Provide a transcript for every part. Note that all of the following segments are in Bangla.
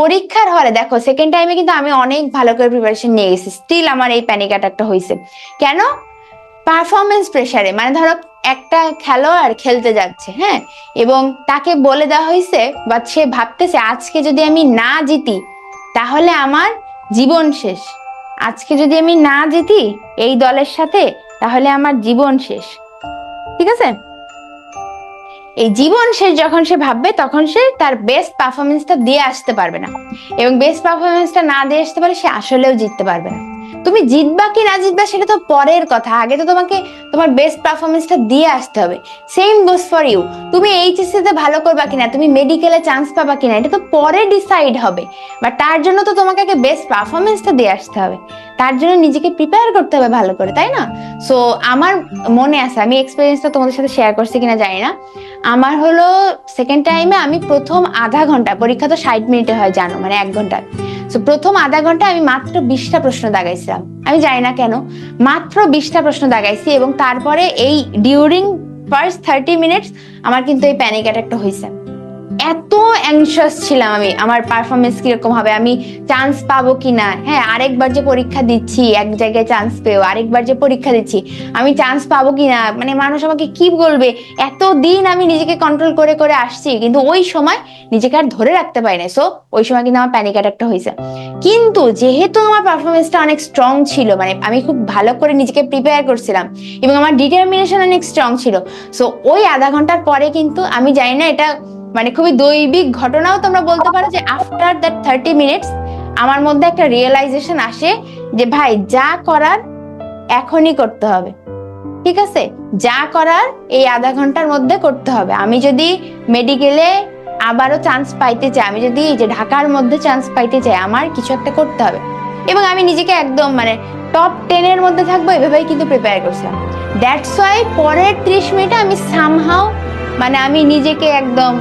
পরীক্ষার হলে, দেখো সেকেন্ড টাইমে কিন্তু আমি অনেক ভালো করে প্রিপারেশন নিয়ে গেছি। স্টিল আমার এই প্যানিক অ্যাটাকটা হয়েছে কেন? পারফরমেন্স প্রেশারে মানে ধরো, একটা খেলোয়াড় খেলতে যাচ্ছে হ্যাঁ? এবং তাকে বলে দেওয়া হয়েছে বা সে ভাবতেছে, আজকে যদি আমি না জিতি, তাহলে আমার জীবন শেষ। আজকে যদি আমি না জিতি এই দলের সাথে, তাহলে আমার জীবন শেষ। ঠিক আছে? এই জীবন শেষ যখন সে ভাববে, তখন সে তার বেস্ট পারফরমেন্সটা দিয়ে আসতে পারবে না। এবং বেস্ট পারফরমেন্সটা না দিয়ে আসতে পারে সে আসলেও জিততে পারবে না। তুমি জিতবা কি না জিতবা, সেটা তো পরের কথা। আগে তো তোমাকে তোমার বেস্ট পারফরমেন্সটা দিয়ে আসতে হবে। সেম গোস ফর ইউ তুমি এইচএসসি তে ভালো করবা কিনা, তুমি মেডিকেলে চান্স পাবা কিনা, এটা তো পরে ডিসাইড হবে। বা তার জন্য তো তোমাকে আগে বেস্ট পারফরমেন্সটা দিয়ে আসতে হবে। তার জন্য নিজেকে প্রিপেয়ার করতে হবে ভালো করে, তাই না? সো আমার মনে আছে, আমি এক্সপিরিয়েন্সটা তোমাদের সাথে শেয়ার করছি কিনা জানি না। আমার হলো সেকেন্ড টাইমে আমি প্রথম আধা ঘণ্টা, পরীক্ষা তো ষাট মিনিটে হয় জানো মানে এক ঘণ্টা। তো প্রথম আধা ঘণ্টা আমি মাত্র বিশটা প্রশ্ন দাগাইছিলাম। আমি জানি না কেন, মাত্র বিশটা প্রশ্ন দাগাইছি এবং তারপরে এই ডিউরিং ফার্স্ট থার্টি মিনিটস আমার কিন্তু এই প্যানিক অ্যাটাকটা হয়েছে এত অ্যাংশাস ছিলাম আমি, আমার পারফরমেন্স কীরকম হবে, আমি চান্স পাবো কিনা? হ্যাঁ আরেকবার যে পরীক্ষা দিচ্ছি, এক জায়গায় চান্স পেও আরেকবার যে পরীক্ষা দিচ্ছি, আমি চান্স পাবো কিনা? মানে মানুষ আমাকে কি বলবে? এত দিন আমি নিজেকে কন্ট্রোল করে করে আসছি, কিন্তু ওই সময় নিজেকে আর ধরে রাখতে পারি না সো ওই সময় কিন্তু আমার প্যানিক অ্যাটাকটা হয়েছে। কিন্তু যেহেতু আমার পারফরমেন্সটা অনেক স্ট্রং ছিল মানে আমি খুব ভালো করে নিজেকে প্রিপেয়ার করছিলাম, এবং আমার ডিটারমিনেশন অনেক স্ট্রং ছিল সো ওই আধা ঘণ্টার পরে কিন্তু আমি জানি না এটা মানে খুবই দৈবিক ঘটনাও তোমরা বলতে পারো যে আফটার দ্যাট থার্টি মিনিটস আমার মধ্যে একটা রিয়েলাইজেশন আসে যে ভাই, যা করার এখনই করতে হবে। ঠিক আছে? যা করার এই আধা ঘণ্টার মধ্যে করতে হবে। আমি যদি মেডিকেলে আবারও চান্স পাইতে চাই, আমি যদি এই যে ঢাকার মধ্যে চান্স পাইতে চাই, আমার কিছু একটা করতে হবে। এবং আমি নিজেকে একদম মানে টপ টেনের মধ্যে থাকব, এভাবেই কিন্তু প্রিপেয়ার করছিলাম। দ্যাটস ওয়াই পরের ত্রিশ মিনিটে আমি সামহাও মানে আমি নিজেকে একদম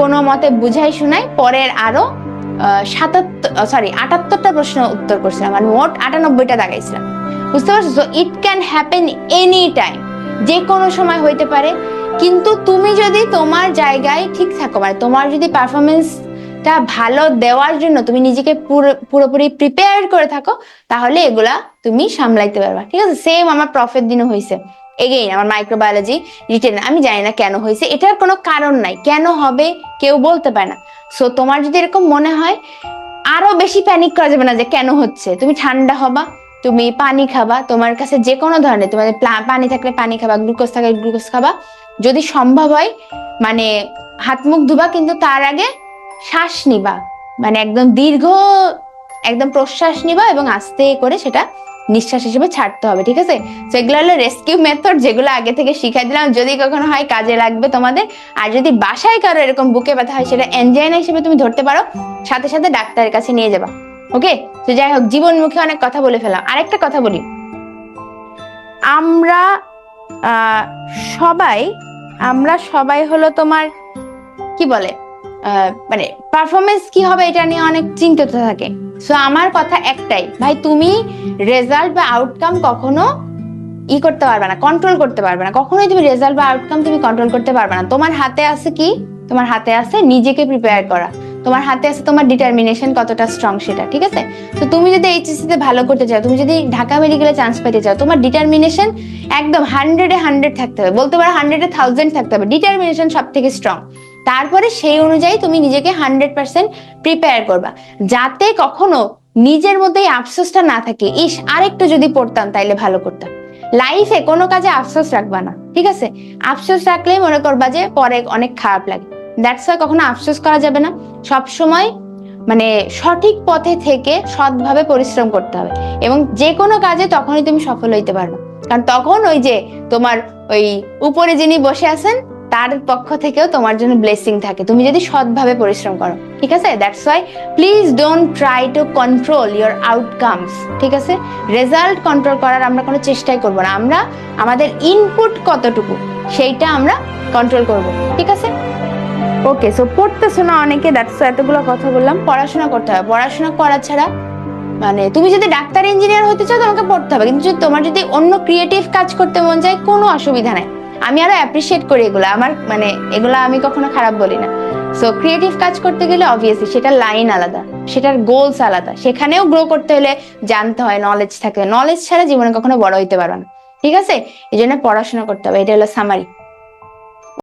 কোনো মতে বুঝাই শোনাই, পরের আরও সাতাত্তর সরি আটাত্তরটা প্রশ্ন উত্তর করছিলাম আর মোট আটানব্বইটা দাগাইছিলাম। বুঝতে পারছ? It can happen any time যে কোনো সময় হইতে পারে, কিন্তু তুমি যদি তোমার জায়গায় ঠিক থাকো মানে তোমার যদি পারফরমেন্সটা ভালো দেওয়ার জন্য তুমি নিজেকে পুরোপুরি প্রিপেয়ার করে থাকো, তাহলে এগুলা তুমি সামলাইতে পারবা। ঠিক আছে? সেম আমার প্রফের দিনও হয়েছে এগেইন আমার মাইক্রোবায়োলজি রিটেন আমি জানি না কেন হয়েছে। এটার কোনো কারণ নাই। কেন হবে কেউ বলতে পারে না। সো তোমার যদি এরকম মনে হয়, আরও বেশি প্যানিক করা যাবে না যে কেন হচ্ছে। তুমি ঠান্ডা হবা, তুমি পানি খাবা, তোমার কাছে যে কোনো ধরনের প্লা- পানি থাকলে পানি খাবা গ্লুকোজ থাকলে গ্লুকোজ খাবা। যদি সম্ভব হয় মানে হাত মুখ ধুবা, কিন্তু তার আগে শ্বাস নিবা। মানে একদম দীর্ঘ, একদম প্রশ্বাস নিবা এবং আস্তে করে সেটা নিঃশ্বাস হিসেবে ছাড়তে হবে, ঠিক আছে? তো এগুলো হলো রেস্কিউ মেথড যেগুলো আগে থেকে শিখাই দিলাম। যদি কখনো হয়, কাজে লাগবে তোমাদের। আর যদি বাসায় কারও এরকম বুকে ব্যথা হয়, সেটা এনজাইনা হিসেবে তুমি ধরতে পারো। সাথে সাথে ডাক্তারের কাছে নিয়ে যাবা ওকে তো যাই হোক, জীবনমুখী অনেক কথা বলে ফেলাম আরেকটা কথা বলি। আমরা সবাই আমরা সবাই হলো তোমার, কি বলে? মানে পারফরমেন্স কি হবে এটা নিয়ে অনেক চিন্তিত থাকে। সো আমার কথা একটাই, ভাই, তুমি রেজাল্ট বা আউটকাম কখনো ই করতে পারবে না কন্ট্রোল করতে পারবে না। কখনোই তুমি রেজাল্ট বা আউটকাম তুমি কন্ট্রোল করতে পারবে না। তোমার হাতে আছে কি? তোমার হাতে আছে নিজেকে প্রিপেয়ার করা। তোমার হাতে আছে তোমার ডিটারমিনেশন কতটা স্ট্রং সেটা, ঠিক আছে? তো তুমি যদি এইচএসসি তে ভালো করতে চাও, তুমি যদি ঢাকা মেডিকেলে চান্স পেতে চাও, তোমার ডিটারমিনেশন একদম হান্ড্রেডে হান্ড্রেড থাকতে হবে। বলতে পারো হান্ড্রেডে থাউজেন্ড থাকতে হবে। ডিটারমিনেশন সব থেকে স্ট্রং তারপরে সেই অনুযায়ী তুমি নিজেকে হান্ড্রেড পার্সেন্ট প্রিপেয়ার করবা। যাতে কখনো নিজের মধ্যে আফসোসটা না থাকে। ইস, আরেকটু যদি পড়তাম তাইলে ভালো করতাম। লাইফে কোনো কাজে আফসোস রাখবা না, ঠিক আছে? আফসোস রাখলেই মনে করবা যে পরে অনেক খারাপ লাগে। দ্যাটস ওয়াই কখনো আফসোস করা যাবে না। সব সময় মানে সঠিক পথে থেকে সৎভাবে পরিশ্রম করতে হবে। এবং যে কোনো কাজে তখনই তুমি সফল হইতে পারবে। কারণ তখন ওই যে তোমার ওই উপরে যিনি বসে আছেন তার পক্ষ থেকেও তোমার জন্য ব্লেসিং থাকে। তুমি যদি সৎভাবে পরিশ্রম করো ঠিক আছে? That's why please don't try to control your outcomes ঠিক আছে? রেজাল্ট কন্ট্রোল করার আমরা কোনো চেষ্টাই করব না। আমরা আমাদের ইনপুট কতটুকু সেইটা আমরা কন্ট্রোল করব ঠিক আছে? ওকে সো পড়তেছো না অনেকে দ্যাটস এতগুলো কথা বললাম। পড়াশোনা করতে হবে। পড়াশোনা করা ছাড়া মানে তুমি যদি ডাক্তার ইঞ্জিনিয়ার হতে চাও তোমাকে পড়তে হবে। কিন্তু যদি তোমার যদি অন্য ক্রিয়েটিভ কাজ করতে মন যায় কোনো অসুবিধা নাই। আমি আরও অ্যাপ্রিসিয়েট করি এগুলো। আমার মানে এগুলো আমি কখনো খারাপ বলি না। সো ক্রিয়েটিভ কাজ করতে গেলে অবভিয়াসলি সেটার লাইন আলাদা, সেটার গোলস আলাদা। সেখানেও গ্রো করতে হলে জানতে হয় নলেজ থাকে। নলেজ ছাড়া জীবনে কখনো বড় হইতে পারবে না। ঠিক আছে? এই জন্য পড়াশোনা করতে হবে। এটা হলো সামারি